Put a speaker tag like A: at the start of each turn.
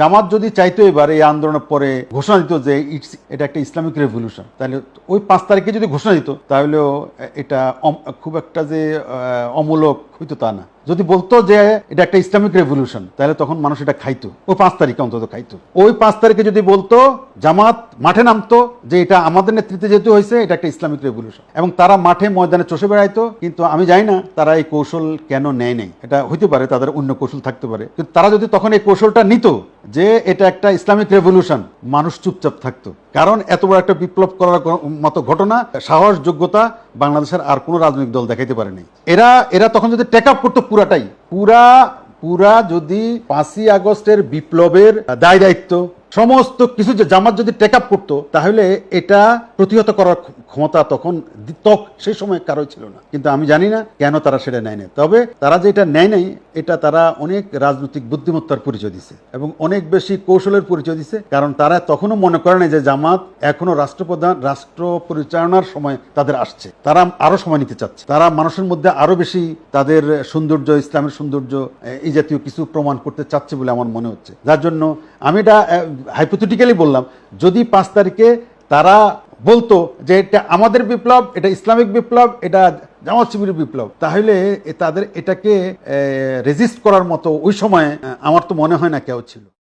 A: জামাত যদি চাইতো এবার এই আন্দোলনের পরে ঘোষণা দিত যে ইটস, এটা একটা ইসলামিক রেভলিউশন তাহলে ওই পাঁচ তারিখে যদি ঘোষণা দিত, তাহলেও এটা খুব একটা যে অমূলক হইতো তা না। যদি বলতো যে এটা একটা ইসলামিক রেভলিউশন তাহলে তখন মানুষ এটা খাইতো। ওই পাঁচ তারিখে অন্তত খাইতো। ওই পাঁচ তারিখে যদি বলতো, জামাত মাঠে নামতো, যে এটা আমাদের নেতৃত্বে যেহেতু হয়েছে, এটা একটা ইসলামিক রেভলিউশন এবং তারা মাঠে ময়দানে চষে বেড়াইতো, কিন্তু আমি জানি না তারা এই কৌশল কেন নেয় নেই। এটা হইতে পারে, তাদের অন্য কৌশল থাকতে পারে। কিন্তু তারা যদি তখন এই কৌশলটা নিত, যে এটা একটা ইসলামিক রেভলিউশন মানুষ চুপচাপ থাকতো। কারণ এত বড় একটা বিপ্লব করার মতো ঘটনা সাহস যোগ্যতা বাংলাদেশের আর কোনো রাজনৈতিক দল দেখাইতে পারেনি। এরা এরা তখন যদি টেক আপ করতো পুরাটাই, পুরা পুরা যদি পাঁচই আগস্টের বিপ্লবের দায় দায়িত্ব, সমস্ত কিছু যে জামাত যদি টেক আপ করতো, তাহলে এটা প্রতিহত করার ক্ষমতা তখন সেই সময় কারোই ছিল না। কিন্তু আমি জানি না কেন তারা সেটা নেয় নাই তবে তারা যে এটা নেয় নাই এটা তারা অনেক রাজনৈতিক বুদ্ধিমত্তার পরিচয় দিছে এবং অনেক বেশি কৌশলের পরিচয় দিছে, কারণ তারা তখনও মনে করে না যে জামাত এখনও রাষ্ট্রপ্রধান, রাষ্ট্র পরিচালনার সময় তাদের আসছে। তারা আরও সময় নিতে চাচ্ছে। তারা মানুষের মধ্যে আরও বেশি তাদের সৌন্দর্য, ইসলামের সৌন্দর্য এই জাতীয় কিছু প্রমাণ করতে চাচ্ছে বলে আমার মনে হচ্ছে। যার জন্য আমি এটা হাইপোথেটিক্যালি বললাম, যদি পাঁচ তারিখে তারা বলতো যে এটা আমাদের বিপ্লব, এটা ইসলামিক বিপ্লব, এটা জামাত শিবির বিপ্লব। তাহলে তাদের এটাকে রেজিস্ট করার মতো ওই সময় আমার তো মনে হয় না কেউ ছিল।